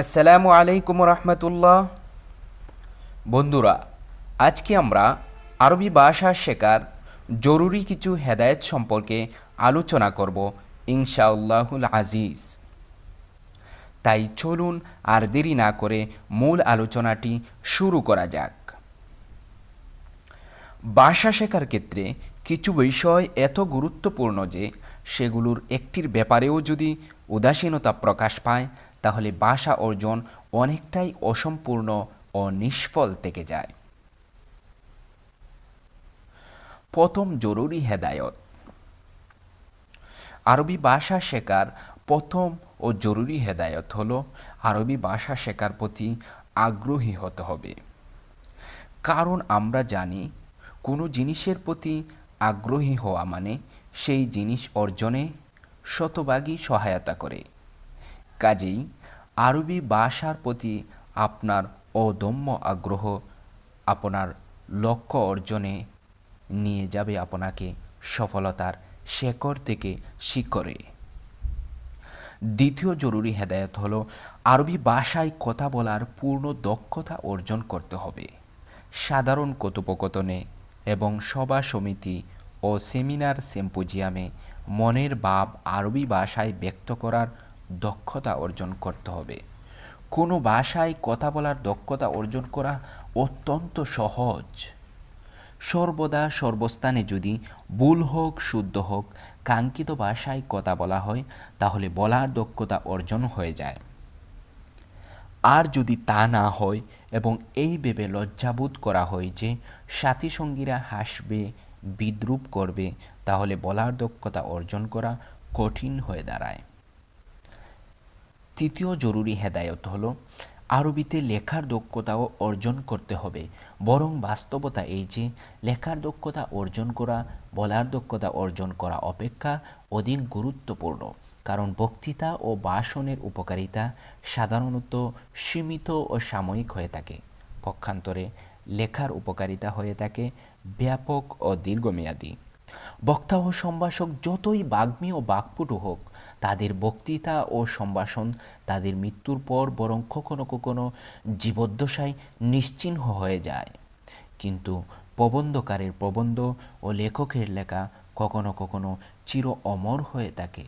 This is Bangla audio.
আসসালামু আলাইকুম রহমতুল্লাহ। বন্ধুরা, আজকে আমরা আরবি ভাষা শেখার জরুরি কিছু হেদায়েত সম্পর্কে আলোচনা করব ইনশাআল্লাহুল আজিজ। তাই চলুন আর দেরি না করে মূল আলোচনাটি শুরু করা যাক। ভাষা শেখার ক্ষেত্রে কিছু বিষয় এত গুরুত্বপূর্ণ যে সেগুলোর একটির ব্যাপারেও যদি উদাসীনতা প্রকাশ পায় তাহলে বাসা অর্জন অনেকটাই অসম্পূর্ণ ও নিষ্ফল থেকে যায়। প্রথম জরুরি হেদায়ত। আরবি ভাষা শেখার প্রথম ও জরুরি হেদায়ত হলো আরবি ভাষা শেখার প্রতি আগ্রহী হতে হবে। কারণ আমরা জানি, কোনো জিনিসের প্রতি আগ্রহী হওয়া মানে সেই জিনিস অর্জনে শতভাগই সহায়তা করে। কাজেই আরবি ভাষার প্রতি আপনার অদম্য আগ্রহ আপনার লক্ষ্য অর্জনে নিয়ে যাবে আপনাকে সফলতার শেকড় থেকে শিকড়ে দ্বিতীয় জরুরি হেদায়ত হলো আরবি ভাষায় কথা বলার পূর্ণ দক্ষতা অর্জন করতে হবে। সাধারণ কথোপকথনে এবং সভা সমিতি ও সেমিনার, সেম্পোজিয়ামে মনের ভাব আরবি ভাষায় ব্যক্ত করার দক্ষতা অর্জন করতে হবে। কোনো ভাষায় কথা বলার দক্ষতা অর্জন করা অত্যন্ত সহজ। সর্বদা সর্বস্থানে যদি ভুল হোক, শুদ্ধ হোক, কাঙ্ক্ষিত ভাষায় কথা বলা হয়, তাহলে বলার দক্ষতা অর্জন হয়ে যায়। আর যদি তা না হয় এবং এই ভেবে লজ্জাবোধ করা হয় যে সাথী সঙ্গীরা হাসবে, বিদ্রুপ করবে, তাহলে বলার দক্ষতা অর্জন করা কঠিন হয়ে দাঁড়ায়। তৃতীয় জরুরি হেদায়ত হলো আরবিতে লেখার দক্ষতাও অর্জন করতে হবে। বরং বাস্তবতা এই যে, লেখার দক্ষতা অর্জন করা, বলার দক্ষতা অর্জন করা অপেক্ষা অধিক গুরুত্বপূর্ণ। কারণ বক্তৃতা ও ভাষণের উপকারিতা সাধারণত সীমিত ও সাময়িক হয়ে থাকে। পক্ষান্তরে লেখার উপকারিতা হয়ে থাকে ব্যাপক ও দীর্ঘমেয়াদী। বক্তা ও সম্ভাষক যতই বাগ্মী ও বাকপটু হোক তাদের বক্তৃতা ও সম্ভাষণ, তাদের মৃত্যুর পর বরং কখনো কখনো জীবদ্দশায় নিশ্চিহ্ন হয়ে যায়। কিন্তু প্রবন্ধকারের প্রবন্ধ ও লেখকের লেখা কখনো কখনো চির অমর হয়ে থাকে।